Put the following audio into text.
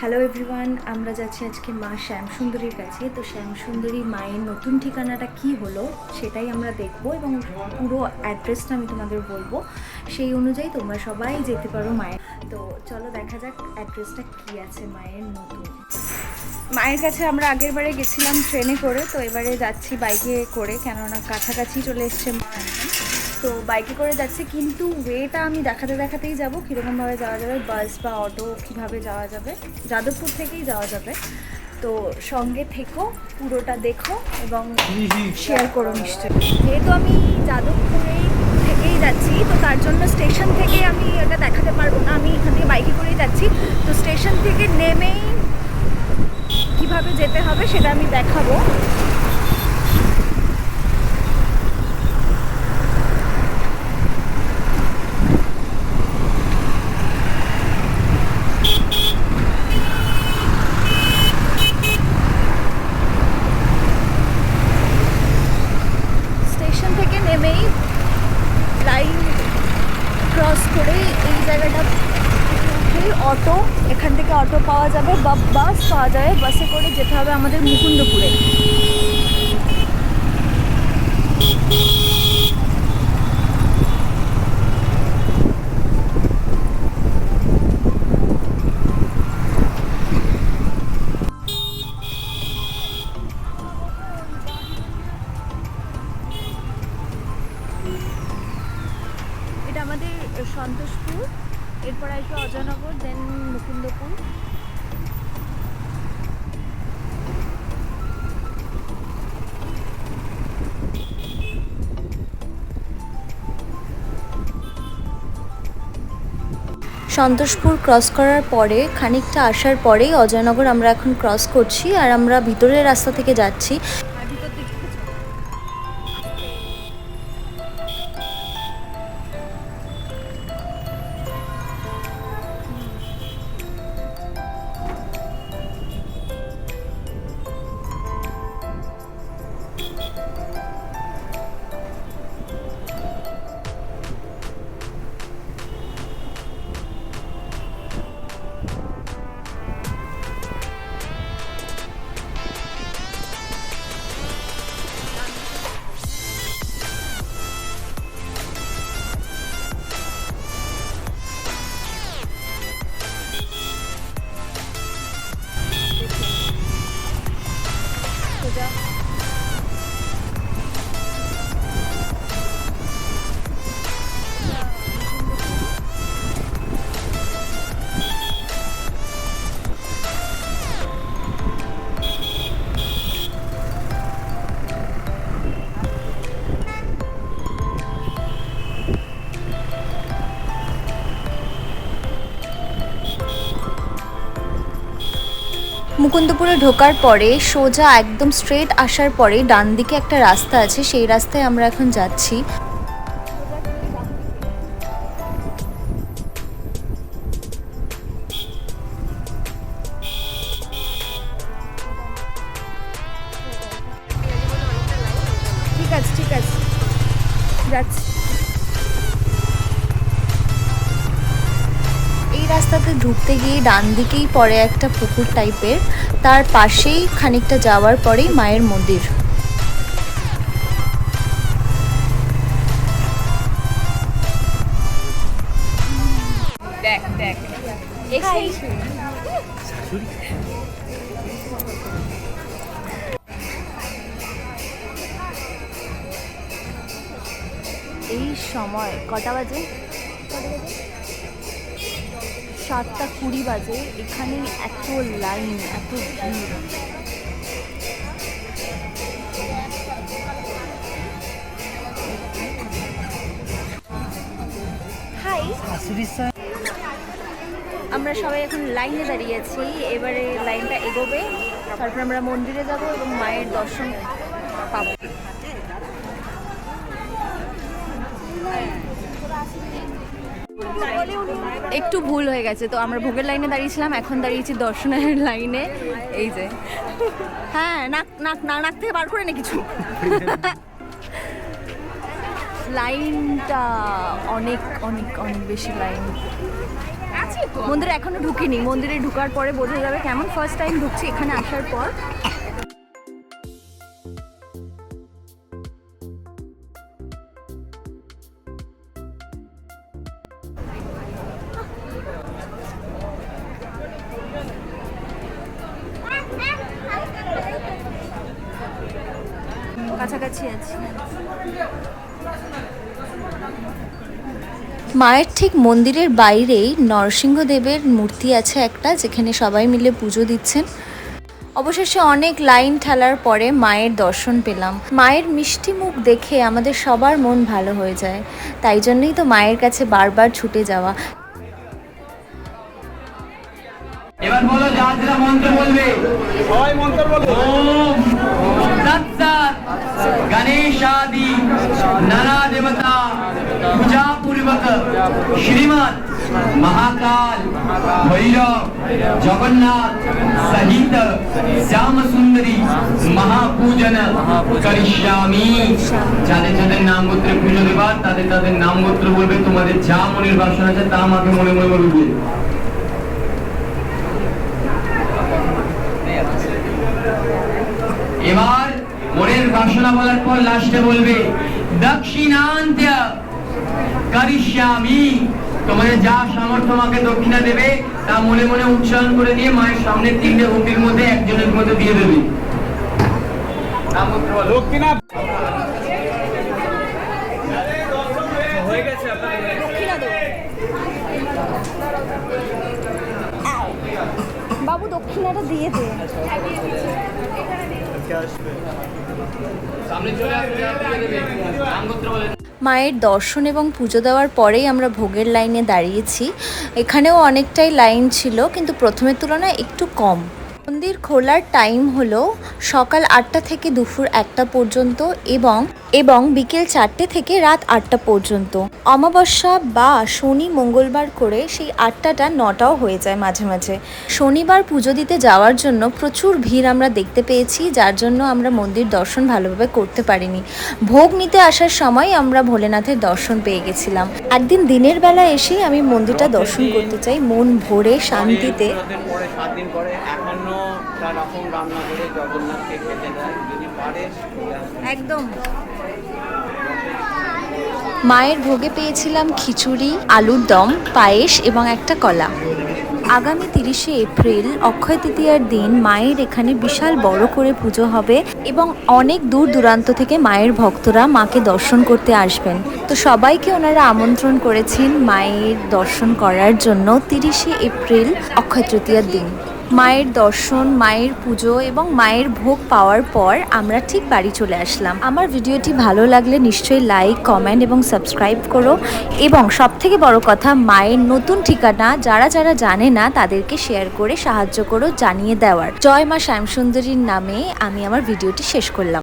Hello everyone আমরা যাচ্ছি আজকে মা শ্যামসুন্দরীর কাছে। তো শ্যামসুন্দরী মায়ের নতুন ঠিকানাটা কি হলো সেটাই আমরা দেখব এবং পুরো অ্যাড্রেসটা আমি তোমাদের বলব। সেই অনুযায়ী তোমরা সবাই যেতে পারো মায়ের। তো চলো দেখা যাক অ্যাড্রেসটা কি আছে মায়ের নতুন। মায়ের কাছে আমরা আগের বারে গেছিলাম ট্রেনে করে, তো এবারে যাচ্ছি বাইকে করে, কেননা কাছাকাছি চলে এসছে মা তো বাইকে করে যাচ্ছে, কিন্তু ওয়েটা আমি দেখাতে দেখাতেই যাব কীরকমভাবে যাওয়া যাবে বাস বা অটো কীভাবে যাওয়া যাবে, যাদবপুর থেকেই যাওয়া যাবে। তো সঙ্গে থেকো, পুরোটা দেখো এবং শেয়ার করো নিশ্চয়ই। যেহেতু আমি যাদবপুরেই থেকেই যাচ্ছি, তো তার জন্য স্টেশন থেকে আমি এটা দেখাতে পারব না। আমি এখান থেকে বাইকে করেই যাচ্ছি। তো স্টেশন থেকে নেমেই কীভাবে যেতে হবে সেটা আমি দেখাবো স্টেশন থেকে নেমেই লাইন ক্রস করে এই জায়গাটা অটো এখান থেকে অটো পাওয়া যাবে বা বাস পাওয়া যাবে। বাসে করে যেতে হবে আমাদের মুকুন্দপুরে। এটা আমাদের সন্তোষপুর, এরপর আসবে অজয়নগর দেন মুকুন্দপুর। সন্তোষপুর ক্রস করার পরে, খানিকটা আসার পরেই অজয়নগর আমরা এখন ক্রস করছি, আর আমরা ভিতরের রাস্তা থেকে যাচ্ছি। মুকুন্দপুরে ঢোকার পরে সোজা একদম স্ট্রেট আসার পরে ডান দিকে একটা রাস্তা আছে, সেই রাস্তায় আমরা এখন যাচ্ছি। ঠিক আছে ঠিক আছে। যাচ্ছি। ঢুকতে গিয়ে ডান দিকেই পড়ে একটা পুকুর টাইপের। তার পাশেই খানিকটা যাওয়ার পরেই মায়ের মন্দির। দেখ দেখ এই সময় কটা বাজে? সাতটা কুড়ি বাজে, এখানে এত লাইন এত ভিড়। হাই আমরা সবাই এখন লাইনে দাঁড়িয়ে আছি। এবারে লাইনটা এগোবে, তারপর আমরা মন্দিরে যাব এবং মায়ের দর্শন পাবো। একটু ভুল হয়ে গেছে, তো আমরা ভোগের লাইনে দাঁড়িয়েছিলাম, এখন দাঁড়িয়েছি দর্শনের লাইনে। এই যে। হ্যাঁ নাক নাক, না, নাক থেকে বার করে নে কিছু। লাইনটা অনেক অনেক অনেক বেশি লাইন। মন্দিরে এখনও ঢুকিনি। মন্দিরে ঢুকার পরে বোঝা যাবে কেমন ফার্স্ট টাইম ঢুকছি এখানে আসার পর। কাছাকাছি আছি। মায়ের ঠিক মন্দিরের বাইরেই নরসিংহদেবের মূর্তি আছে একটা যেখানে সবাই মিলে পুজো দিচ্ছেন। অবশেষে অনেক লাইন ঠেলার পরে মায়ের দর্শন পেলাম। মায়ের মিষ্টি মুখ দেখে আমাদের সবার মন ভালো হয়ে যায়। তাই জন্যই তো মায়ের কাছে বারবার ছুটে যাওয়া। এবার বলো মন্ত্র বলবে। সবাই মন্ত্র বলো। নানা দেবতা পূজা পূর্বক শ্রীমৎ মহাকাল ভৈরব জগন্নাথ সহিত শ্যাম সুন্দরী মহাপূজন করিষ্যামি যাদের যাদের নাম গোত্রে পুজো দেবার তাদের তাদের নাম গোত্র বলবে, তোমাদের যা মনের বাসনা আছে তা আমাকে মনে মনে বলবে। এবার মনের বাসনা বলার পর লাস্টে বলবে দক্ষিণান্ত্যা করিষ্যামি তোমাদের যা সামর্থ্য আমাকে দক্ষিণা দেবে তা মনে মনে উচ্চারণ করে দিয়ে মায়ের সামনে তিনটে হুকির মধ্যে একজনের মধ্যে দিয়ে দেবে। দক্ষিণা হয়ে গেছে আপনাদের বাবু দক্ষিণাটা দিয়ে দে। মায়ের দর্শন এবং পুজো দেওয়ার পরেই আমরা ভোগের লাইনে দাঁড়িয়েছি। এখানেও অনেকটাই লাইন ছিল, কিন্তু প্রথমের তুলনায় একটু কম। মন্দির খোলার টাইম হলো সকাল আটটা থেকে দুপুর একটা পর্যন্ত এবং এবং বিকেল চারটে থেকে রাত আটটা পর্যন্ত। অমাবস্যা বা শনি মঙ্গলবার করে সেই আটটাটা নটাও হয়ে যায় মাঝে মাঝে। শনিবার পুজো দিতে যাওয়ার জন্য প্রচুর ভিড় আমরা দেখতে পেয়েছি, যার জন্য আমরা মন্দির দর্শন ভালোভাবে করতে পারিনি। ভোগ নিতে আসার সময় আমরা ভোলেনাথের দর্শন পেয়ে গেছিলাম। একদিন দিনের বেলা এসেই আমি মন্দিরটা দর্শন করতে চাই, মন ভরে, শান্তিতে। রকম রান্না করে জগন্নাথকে খেতে দেয়, যদি পারে একদম। মায়ের ভোগে পেয়েছিলাম খিচুড়ি, আলুর দম, পায়েস এবং একটা কলা। আগামী তিরিশে এপ্রিল, অক্ষয় তৃতীয়ার দিন মায়ের এখানে বিশাল বড় করে পুজো হবে এবং অনেক দূর দূরান্ত থেকে মায়ের ভক্তরা মাকে দর্শন করতে আসবেন। তো সবাইকে ওনারা আমন্ত্রণ করেছেন মায়ের দর্শন করার জন্য তিরিশে এপ্রিল, অক্ষয় তৃতীয়ার দিন। মায়ের দর্শন, মায়ের পুজো এবং মায়ের ভোগ পাওয়ার পর আমরা ঠিক বাড়ি চলে আসলাম। আমার ভিডিওটি ভালো লাগলে নিশ্চয়ই লাইক কমেন্ট এবং সাবস্ক্রাইব করো এবং সব থেকে বড় কথা, মায়ের নতুন ঠিকানা যারা যারা জানে না তাদেরকে শেয়ার করে সাহায্য করো জানিয়ে দেওয়ার। জয় মা শ্যামসুন্দরীর নামে আমি আমার ভিডিওটি শেষ করলাম।